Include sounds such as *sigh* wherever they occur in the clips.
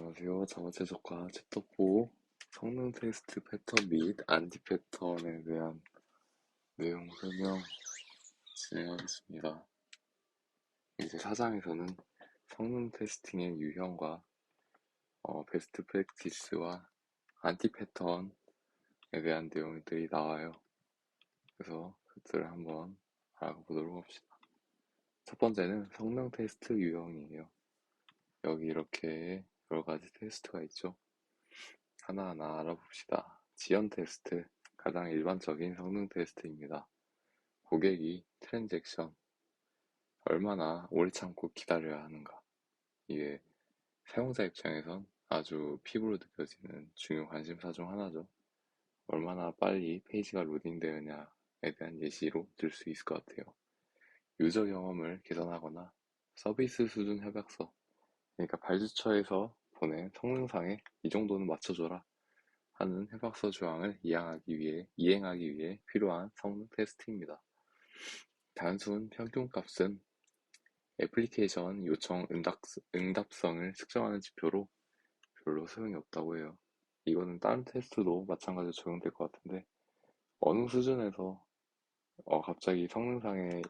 안녕하세요. 자바 최적화 챕터 4 성능 테스트 패턴 및 안티 패턴에 대한 내용 설명 진행하겠습니다. 이제 4장에서는 성능 테스팅의 유형과 어, 베스트 프랙티스와 안티 패턴에 대한 내용들이 나와요. 그래서 그들을 한번 알아보도록 합시다. 첫 번째는 성능 테스트 유형이에요. 여기 이렇게 여러 가지 테스트가 있죠. 하나하나 알아봅시다. 지연 테스트, 가장 일반적인 성능 테스트입니다. 고객이 트랜잭션, 얼마나 오래 참고 기다려야 하는가. 이게 사용자 입장에선 아주 피부로 느껴지는 중요 관심사 중 하나죠. 얼마나 빨리 페이지가 로딩되느냐에 대한 예시로 들 수 있을 것 같아요. 유저 경험을 개선하거나 서비스 수준 협약서, 그러니까 발주처에서 보낸 성능상에 이 정도는 맞춰줘라 하는 협약서 조항을 이행하기 위해, 이행하기 위해 필요한 성능 테스트입니다. 단순 평균값은 애플리케이션 요청 응답, 응답성을 측정하는 지표로 별로 소용이 없다고 해요. 이거는 다른 테스트도 마찬가지로 적용될 것 같은데 어느 수준에서 어, 갑자기 성능상의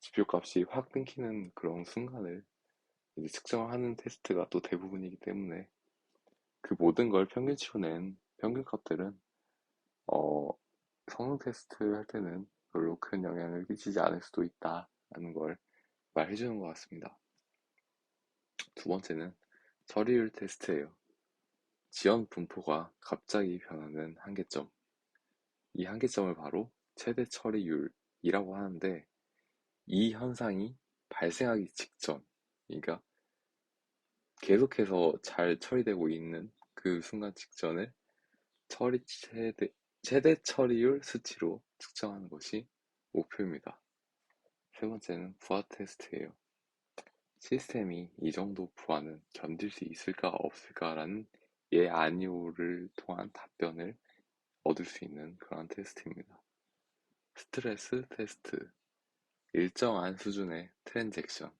지표값이 확 끊기는 그런 순간을 이제 측정하는 테스트가 또 대부분이기 때문에 그 모든 걸 평균치로 낸 평균값들은 어, 성능 테스트 할 때는 별로 큰 영향을 끼치지 않을 수도 있다라는 걸 말해주는 것 같습니다. 두 번째는 처리율 테스트예요. 지연 분포가 갑자기 변하는 한계점. 이 한계점을 바로 최대 처리율이라고 하는데 이 현상이 발생하기 직전, 그러니까 계속해서 잘 처리되고 있는 그 순간 직전을 처리 최대, 최대 처리율 수치로 측정하는 것이 목표입니다. 세 번째는 부하 테스트예요. 시스템이 이 정도 부하는 견딜 수 있을까 없을까라는 예 아니오를 통한 답변을 얻을 수 있는 그런 테스트입니다. 스트레스 테스트 일정한 수준의 트랜잭션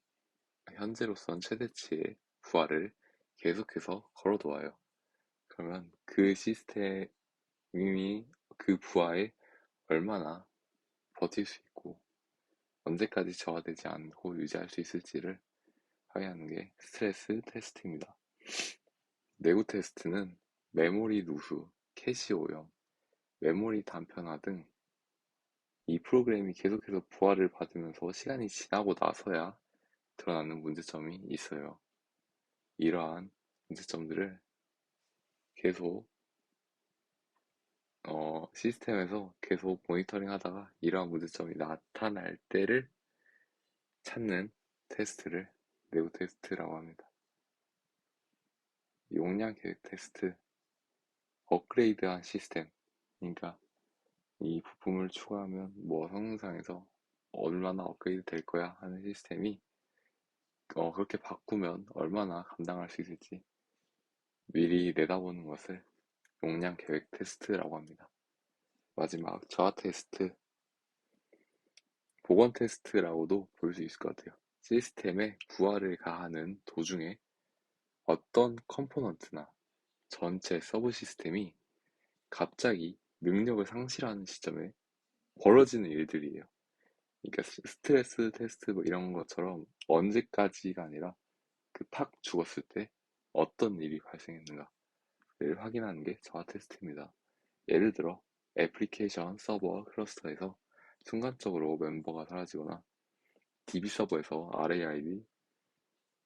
현재로선 최대치의 부하를 계속해서 걸어두어요. 그러면 그 시스템이 그 부하에 얼마나 버틸 수 있고 언제까지 저하되지 않고 유지할 수 있을지를 확인하는 게 스트레스 테스트입니다. 내구 테스트는 메모리 누수, 캐시 오염, 메모리 단편화 등 이 프로그램이 계속해서 부하를 받으면서 시간이 지나고 나서야 드러나는 문제점이 있어요. 이러한 문제점들을 계속 어, 시스템에서 계속 모니터링 하다가 이러한 문제점이 나타날 때를 찾는 테스트를 내부 테스트라고 합니다. 용량 계획 테스트, 업그레이드한 시스템, 그러니까 이 부품을 추가하면 뭐 성능상에서 얼마나 업그레이드 될 거야 하는 시스템이 어, 그렇게 바꾸면 얼마나 감당할 수 있을지 미리 내다보는 것을 용량 계획 테스트라고 합니다. 마지막 저하 테스트, 복원 테스트라고도 볼 수 있을 것 같아요. 시스템에 부하를 가하는 도중에 어떤 컴포넌트나 전체 서브 시스템이 갑자기 능력을 상실하는 시점에 벌어지는 일들이에요. 그러니까 스트레스 테스트 뭐 이런 것처럼 언제까지가 아니라 그 팍 죽었을 때 어떤 일이 발생했는가를 확인하는 게 저하 테스트입니다. 예를 들어 애플리케이션 서버 클러스터에서 순간적으로 멤버가 사라지거나 DB 서버에서 RAID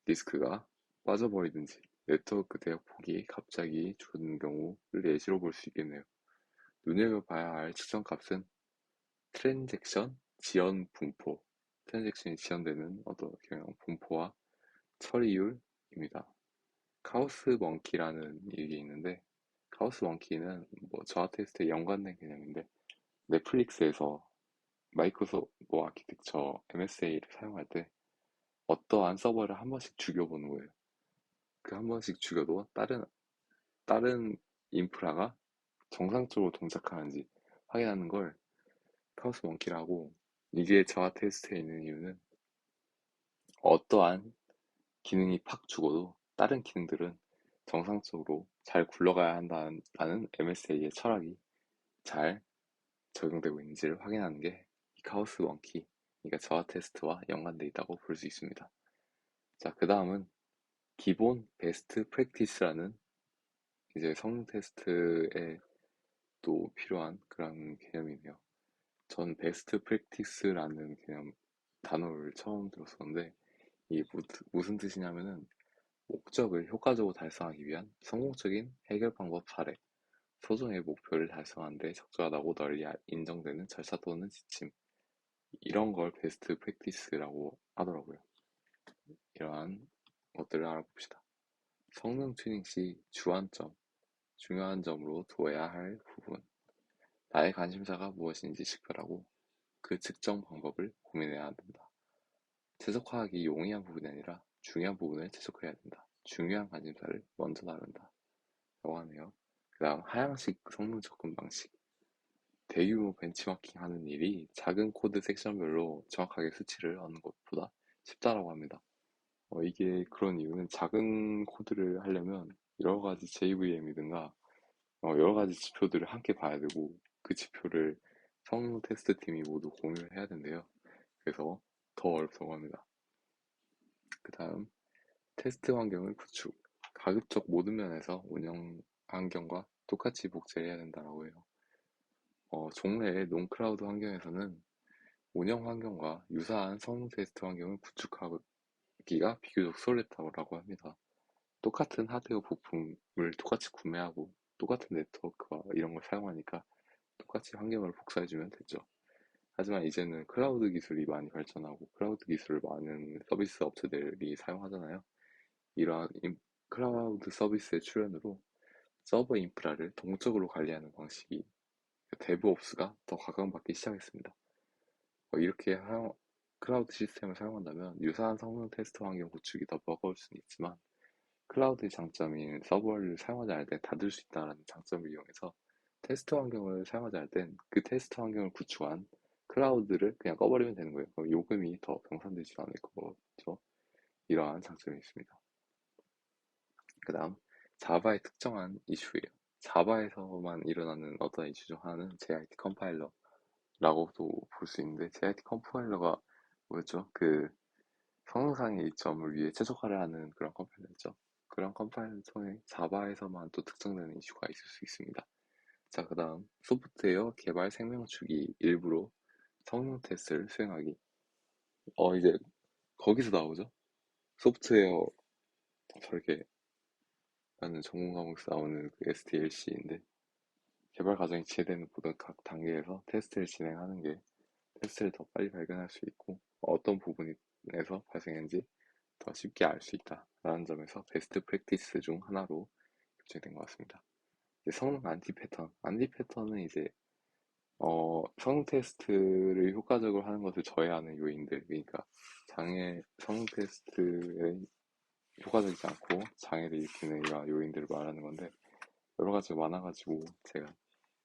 디스크가 빠져버리든지 네트워크 대역 폭이 갑자기 줄어드는 경우를 예시로 볼 수 있겠네요. 눈여겨봐야 할 측정 값은 트랜잭션 지연 분포, 트랜잭션이 지연되는 어떤 경영 분포와 처리율입니다. 카오스 먼키라는 얘기 있는데 카오스 먼키는 뭐 저하 테스트에 연관된 개념인데 넷플릭스에서 마이크로소프트 뭐 아키텍처 MSA를 사용할 때 어떠한 서버를 한 번씩 죽여보는 거예요. 그 한 번씩 죽여도 다른 다른 인프라가 정상적으로 동작하는지 확인하는 걸 카오스 먼키라고 이게 저하 테스트에 있는 이유는 어떠한 기능이 팍 죽어도 다른 기능들은 정상적으로 잘 굴러가야 한다는 MSA의 철학이 잘 적용되고 있는지를 확인하는 게 이 카오스 원키, 그러니까 저하 테스트와 연관되어 있다고 볼 수 있습니다. 자, 그 다음은 기본 베스트 프랙티스라는 이제 성능 테스트에 또 필요한 그런 개념이네요. 전 베스트 프랙티스라는 개념 단어를 처음 들었었는데 이게 무슨 뜻이냐면은 목적을 효과적으로 달성하기 위한 성공적인 해결 방법 사례, 소정의 목표를 달성하는 데 적절하다고 널리 인정되는 절차 또는 지침 이런 걸 베스트 프랙티스라고 하더라고요. 이러한 것들을 알아봅시다. 성능 튜닝 시 주안점, 중요한 점으로 두어야 할 부분 나의 관심사가 무엇인지 식별하고 그 측정 방법을 고민해야 한다. 최적화하기 용이한 부분이 아니라 중요한 부분을 최적화해야 된다. 중요한 관심사를 먼저 다룬다. 라고 하네요. 그 다음 하향식 성능 접근 방식 대규모 벤치마킹 하는 일이 작은 코드 섹션별로 정확하게 수치를 얻는 것보다 쉽다라고 합니다. 어, 이게 그런 이유는 작은 코드를 하려면 여러 가지 JVM이든가 어, 여러 가지 지표들을 함께 봐야 되고 그 지표를 성능 테스트 팀이 모두 공유를 해야 된대요. 그래서 더 어렵다고 합니다. 그 다음 테스트 환경을 구축 가급적 모든 면에서 운영 환경과 똑같이 복제를 해야 된다고 해요. 어, 종래의 논클라우드 환경에서는 운영 환경과 유사한 성능 테스트 환경을 구축하기가 비교적 수월했다고 합니다. 똑같은 하드웨어 부품을 똑같이 구매하고 똑같은 네트워크와 이런 걸 사용하니까 똑같이 환경을 복사해주면 됐죠. 하지만 이제는 클라우드 기술이 많이 발전하고 클라우드 기술을 많은 서비스 업체들이 사용하잖아요. 이러한 클라우드 서비스의 출현으로 서버 인프라를 동적으로 관리하는 방식이 데브옵스가 더 각광받기 시작했습니다. 어, 이렇게 클라우드 시스템을 사용한다면 유사한 성능 테스트 환경 구축이 더 버거울 수는 있지만 클라우드의 장점인 서버를 사용하지 않을 때 닫을 수 있다는 장점을 이용해서 테스트 환경을 사용하지 않을 땐 그 테스트 환경을 구축한 클라우드를 그냥 꺼버리면 되는 거예요. 그럼 요금이 더 경산되지 않을 거죠. 이러한 장점이 있습니다. 그 다음 자바의 특정한 이슈예요. 자바에서만 일어나는 어떤 이슈 중 하나는 JIT 컴파일러라고도 볼 수 있는데 JIT 컴파일러가 뭐였죠? 그 성능상의 이점을 위해 최적화를 하는 그런 컴파일러죠. 그런 컴파일러 통해 자바에서만 또 특정되는 이슈가 있을 수 있습니다. 자, 그 다음 소프트웨어 개발 생명축이 일부러 성능 테스트를 수행하기. 어, 이제 거기서 나오죠. 소프트웨어 저렇게 라는 전공 과목에서 나오는 그 SDLC인데 개발 과정이 지체되는 모든 각 단계에서 테스트를 진행하는 게 테스트를 더 빨리 발견할 수 있고 어떤 부분에서 발생했는지 더 쉽게 알 수 있다라는 점에서 베스트 프랙티스 중 하나로 결정된 것 같습니다. 성능 안티 패턴, 안티 패턴은 이제 어, 성능 테스트를 효과적으로 하는 것을 저해하는 요인들, 그러니까 장애 성능 테스트에 효과적이지 않고 장애를 일으키는 이런 요인들을 말하는 건데 여러 가지가 많아가지고 제가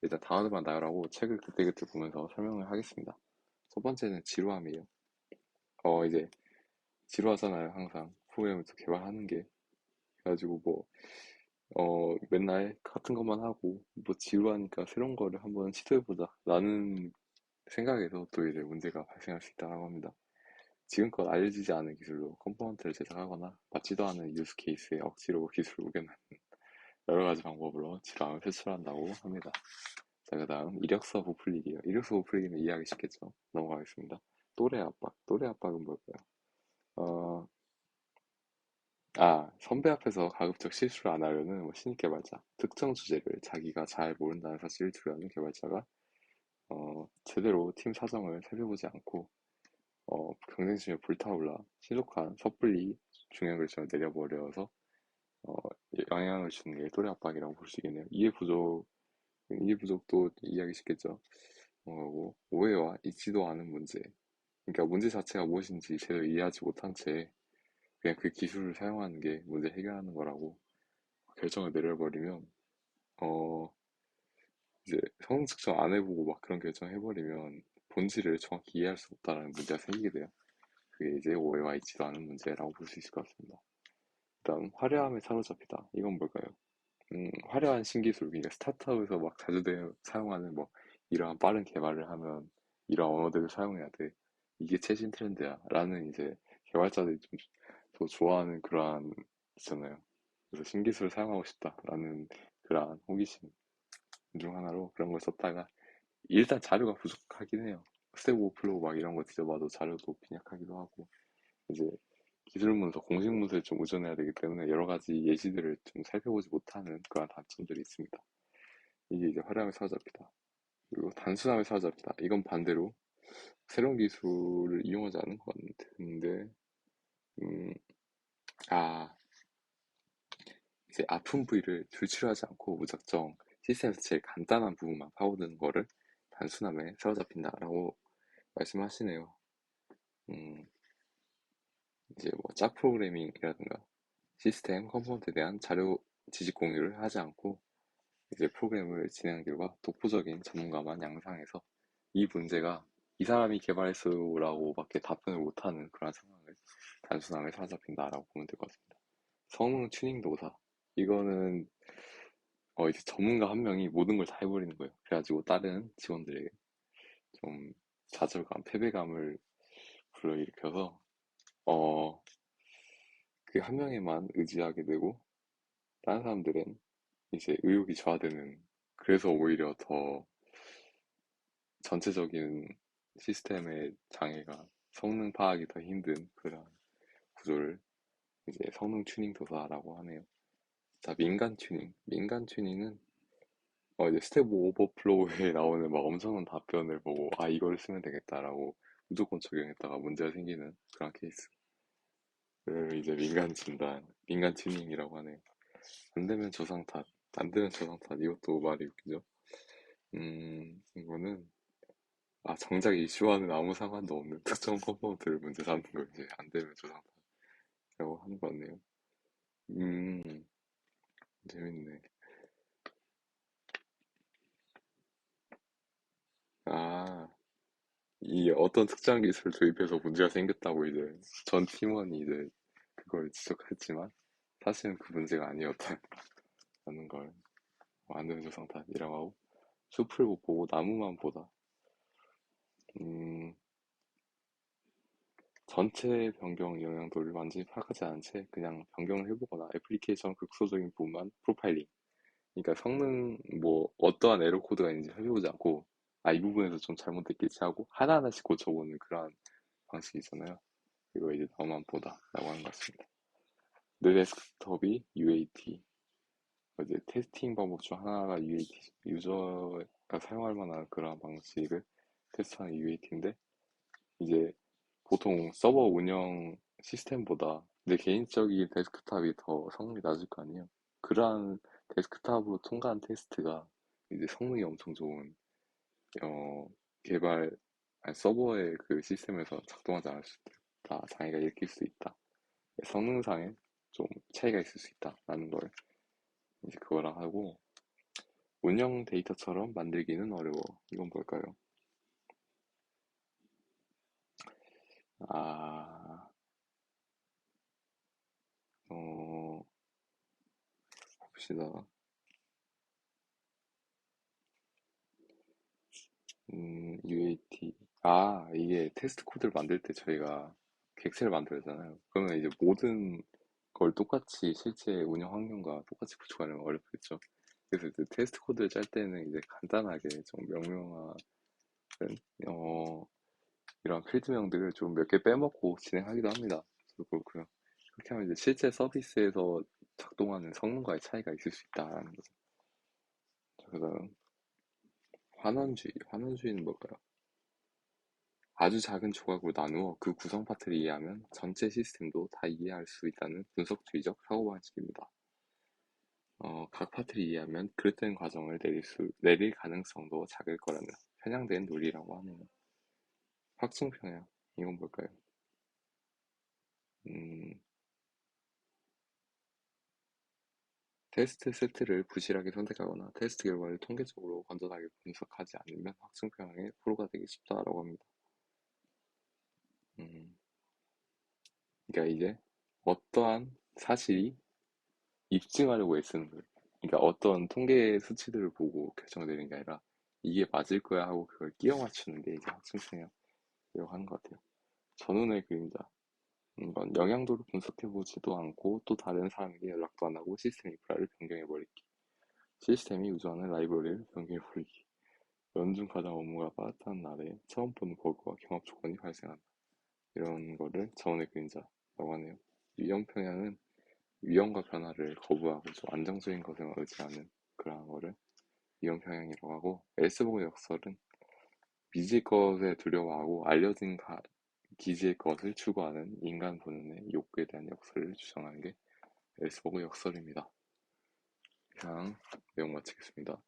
일단 단어들만 나열하고 책을 그때그때 보면서 설명을 하겠습니다. 첫 번째는 지루함이에요. 어 이제 지루하잖아요 항상 프로그램을 개발하는 게 그래가지고 뭐 어, 맨날 같은 것만 하고, 뭐 지루하니까 새로운 거를 한번 시도해보자. 라는 생각에서 또 이제 문제가 발생할 수 있다고 합니다. 지금껏 알려지지 않은 기술로 컴포넌트를 제작하거나 맞지도 않은 유스 케이스에 억지로 기술을 우겨넣는 여러 가지 방법으로 지루함을 표출한다고 합니다. 자, 그 다음 이력서 부풀리기요. 이력서 부풀리기는 이해하기 쉽겠죠? 넘어가겠습니다. 또래 압박. 또래 압박은 뭘까요? 어, 아, 선배 앞에서 가급적 실수를 안 하려는 뭐 신입 개발자. 특정 주제를 자기가 잘 모른다는 사실을 두려워하는 개발자가 어, 제대로 팀 사정을 살펴보지 않고 어, 경쟁심에 불타올라 신속한 섣불리 중요한 결정을 내려버려서 어, 영향을 주는 게 또래 압박이라고 볼 수 있겠네요. 이해 부족, 이해 부족도 이해하기 쉽겠죠. 어, 오해와 있지도 않은 문제. 그러니까 문제 자체가 무엇인지 제대로 이해하지 못한 채 그냥 그 기술을 사용하는 게 문제 해결하는 거라고 결정을 내려버리면 어 이제 성능 측정 안 해보고 막 그런 결정 해버리면 본질을 정확히 이해할 수 없다는 문제가 생기게 돼요. 그게 이제 오해와 있지도 않은 문제라고 볼 수 있을 것 같습니다. 그다음 화려함에 사로잡히다. 이건 뭘까요? 음, 화려한 신기술, 그러니까 스타트업에서 막 자주 대, 사용하는 뭐 이러한 빠른 개발을 하면 이러한 언어들을 사용해야 돼. 이게 최신 트렌드야. 라는 이제 개발자들이 좀 더 좋아하는 그러한 있잖아요. 그래서 신기술을 사용하고 싶다라는 그러한 호기심 중 하나로 그런 걸 썼다가 일단 자료가 부족하긴 해요. 스택 오버플로우 막 이런 거 뒤져봐도 자료도 빈약하기도 하고 이제 기술 문서, 공식 문서에 좀 의존해야 되기 때문에 여러 가지 예시들을 좀 살펴보지 못하는 그런 단점들이 있습니다. 이게 이제 화려함에 사로잡히다. 그리고 단순함에 사로잡히다. 이건 반대로 새로운 기술을 이용하지 않은 것 같은데, 음, 아, 이제 아픈 부위를 줄치료하지 않고 무작정 시스템에서 제일 간단한 부분만 파고드는 거를 단순함에 사로잡힌다라고 말씀하시네요. 음, 이제 뭐 짝 프로그래밍이라든가 시스템 컴포넌트에 대한 자료 지식 공유를 하지 않고 이제 프로그램을 진행한 결과 독보적인 전문가만 양상해서 이 문제가 이 사람이 개발했어라고밖에 답변을 못하는 그런 상황을 단순함에 사로잡힌다라고 보면 될 것 같습니다. 성능 튜닝 도사 이거는 어 이제 전문가 한 명이 모든 걸 다 해버리는 거예요. 그래가지고 다른 직원들에게 좀 좌절감, 패배감을 불러일으켜서 어 그 한 명에만 의지하게 되고 다른 사람들은 이제 의욕이 저하되는 그래서 오히려 더 전체적인 시스템의 장애가 성능 파악이 더 힘든 그런 구조를 이제 성능 튜닝 도사라고 하네요. 자, 민간 튜닝. 민간 튜닝은 어, 이제 스텝 오버플로우에 *laughs* 나오는 막 엄청난 답변을 보고 아 이걸 쓰면 되겠다라고 무조건 적용했다가 문제가 생기는 그런 케이스를 이제 민간 진단, 민간 튜닝이라고 하네요. 안 되면 저상 탓, 안 되면 저상 탓 이것도 말이 웃기죠. 음, 이거는 아 정작 이슈와는 아무 상관도 없는 *laughs* 특정 컴포넌트를 문제 삼는 거 이제 안 되면 저상 탓이 라고 하는 거 같네요. 음, 재밌네. 아, 이 어떤 특정 기술을 도입해서 문제가 생겼다고 이제 전 팀원이 이제 그걸 지적했지만 사실은 그 문제가 아니었다는 걸 완전 조상탓이라고 하고 숲을 못 보고 나무만 보다. 음, 전체 변경 영향도를 완전히 파악하지 않은 채 그냥 변경을 해보거나 애플리케이션 그 구조적인 부분만 프로파일링. 그러니까 성능 뭐 어떠한 에러 코드가 있는지 살펴보지 않고 아 이 부분에서 좀 잘못됐겠지 하고 하나하나씩 고쳐보는 그런 방식이 있잖아요. 이거 이제 나만 보다 라고 하는 것 같습니다. 내 데스크톱이 UAT. 이제 테스팅 방법 중 하나가 UAT, 유저가 사용할 만한 그런 방식을 테스트하는 UAT인데, 이제 보통 서버 운영 시스템보다 내 개인적인 데스크탑이 더 성능이 낮을 거 아니에요. 그러한 데스크탑으로 통과한 테스트가 이제 성능이 엄청 좋은 어, 개발 아니, 서버의 그 시스템에서 작동하지 않았을 때다 장애가 일으킬 수 있다. 성능상에 좀 차이가 있을 수 있다라는 걸 이제 그거랑 하고 운영 데이터처럼 만들기는 어려워. 이건 뭘까요? 아, 어, 봅시다. 음, UAT. 아, 이게 테스트 코드를 만들 때 저희가 객체를 만들잖아요. 그러면 이제 모든 걸 똑같이 실제 운영 환경과 똑같이 구축하려면 어렵겠죠. 그래서 이제 테스트 코드를 짤 때는 이제 간단하게 좀 명령어는 어, 이런 필드명들을 좀 몇 개 빼먹고 진행하기도 합니다. 그렇고요. 그렇게 하면 이제 실제 서비스에서 작동하는 성능과의 차이가 있을 수 있다라는 거죠. 자, 그 다음 환원주의. 환원주의는 뭘까요? 아주 작은 조각으로 나누어 그 구성 파트를 이해하면 전체 시스템도 다 이해할 수 있다는 분석주의적 사고방식입니다. 어, 각 파트를 이해하면 그릇된 과정을 내릴, 수, 내릴 가능성도 작을 거라는 편향된 논리라고 하네요. 확증 편향. 이건 뭘까요? 음, 테스트 세트를 부실하게 선택하거나 테스트 결과를 통계적으로 건전하게 분석하지 않으면 확증 편향의 포로가 되기 쉽다라고 합니다. 음, 그러니까 이제 어떠한 사실이 입증하려고 애쓰는 거예요. 그러니까 어떤 통계 수치들을 보고 결정을 내리는 게 아니라 이게 맞을 거야 하고 그걸 끼워 맞추는 게 이제 학습생 이라고 하는 것 같아요. 전운의 그림자. 이건 영향도를 분석해보지도 않고 또 다른 사람에게 연락도 안 하고 시스템 인프라를 변경해버리기. 시스템이 유저하는 라이브러리를 변경해버리기. 연중 가장 업무가 빠듯한 날에 처음 보는 버그와 경합 조건이 발생한다. 이런 거를 전운의 그림자라고 하네요. 위험 평양은 위험과 변화를 거부하고 좀 안정적인 것에만 의지하는 그러한 거를 위험 평양이라고 하고 엘스보그 역설은 미지의 것에 두려워하고 알려진 가, 기지의 것을 추구하는 인간 본연의 욕구에 대한 역설을 주장하는 게 엘스보그 역설입니다. 이상 내용 마치겠습니다.